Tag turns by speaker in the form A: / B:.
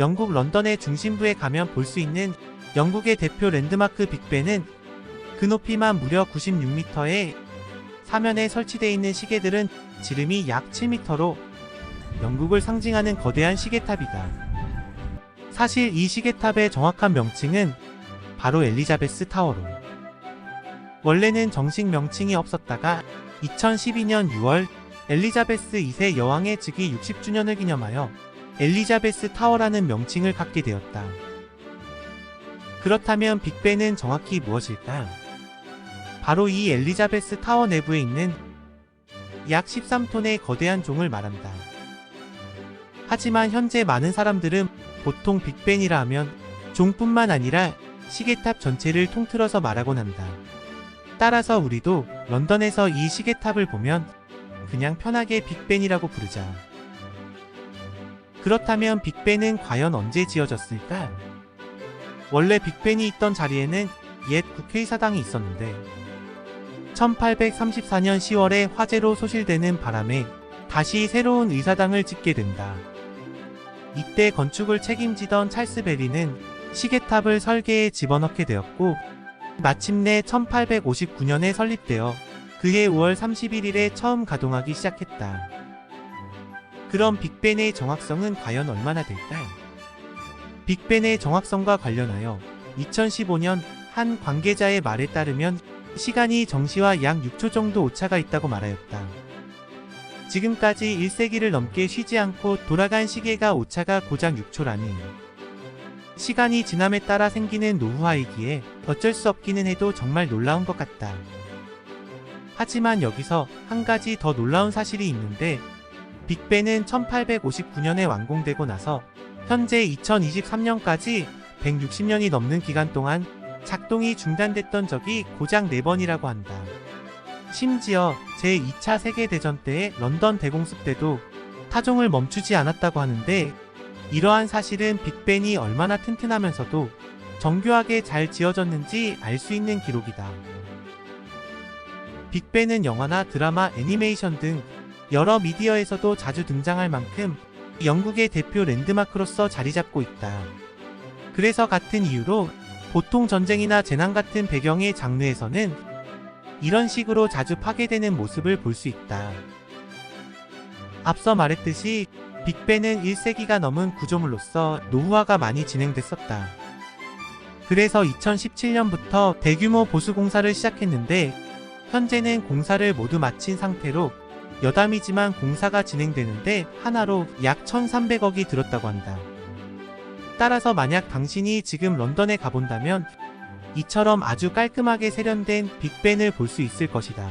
A: 영국 런던의 중심부에 가면 볼 수 있는 영국의 대표 랜드마크 빅벤은 그 높이만 무려 96m에 사면에 설치되어 있는 시계들은 지름이 약 7m로 영국을 상징하는 거대한 시계탑이다. 사실 이 시계탑의 정확한 명칭은 바로 엘리자베스 타워로. 원래는 정식 명칭이 없었다가 2012년 6월 엘리자베스 2세 여왕의 즉위 60주년을 기념하여 엘리자베스 타워라는 명칭을 갖게 되었다. 그렇다면 빅벤은 정확히 무엇일까? 바로 이 엘리자베스 타워 내부에 있는 약 13톤의 거대한 종을 말한다. 하지만 현재 많은 사람들은 보통 빅벤이라 하면 종뿐만 아니라 시계탑 전체를 통틀어서 말하곤 한다. 따라서 우리도 런던에서 이 시계탑을 보면 그냥 편하게 빅벤이라고 부르자. 그렇다면 빅벤은 과연 언제 지어졌을까? 원래 빅벤이 있던 자리에는 옛 국회의사당이 있었는데 1834년 10월에 화재로 소실되는 바람에 다시 새로운 의사당을 짓게 된다. 이때 건축을 책임지던 찰스 베리는 시계탑을 설계에 집어넣게 되었고 마침내 1859년에 설립되어 그해 5월 31일에 처음 가동하기 시작했다. 그럼 빅벤의 정확성은 과연 얼마나 될까요? 빅벤의 정확성과 관련하여 2015년 한 관계자의 말에 따르면 시간이 정시와 약 6초 정도 오차가 있다고 말하였다. 지금까지 1세기를 넘게 쉬지 않고 돌아간 시계가 오차가 고작 6초라니. 시간이 지남에 따라 생기는 노후화이기에 어쩔 수 없기는 해도 정말 놀라운 것 같다. 하지만 여기서 한 가지 더 놀라운 사실이 있는데 빅벤은 1859년에 완공되고 나서 현재 2023년까지 160년이 넘는 기간 동안 작동이 중단됐던 적이 고작 4번이라고 한다. 심지어 제2차 세계대전 때의 런던 대공습 때도 타종을 멈추지 않았다고 하는데 이러한 사실은 빅벤이 얼마나 튼튼하면서도 정교하게 잘 지어졌는지 알 수 있는 기록이다. 빅벤은 영화나 드라마, 애니메이션 등 여러 미디어에서도 자주 등장할 만큼 영국의 대표 랜드마크로서 자리 잡고 있다. 그래서 같은 이유로 보통 전쟁이나 재난 같은 배경의 장르에서는 이런 식으로 자주 파괴되는 모습을 볼 수 있다. 앞서 말했듯이 빅벤은 1세기가 넘은 구조물로서 노후화가 많이 진행됐었다. 그래서 2017년부터 대규모 보수 공사를 시작했는데 현재는 공사를 모두 마친 상태로 여담이지만 공사가 진행되는데 하나로 약 1,300억이 들었다고 한다. 따라서 만약 당신이 지금 런던에 가본다면 이처럼 아주 깔끔하게 세련된 빅벤을 볼 수 있을 것이다.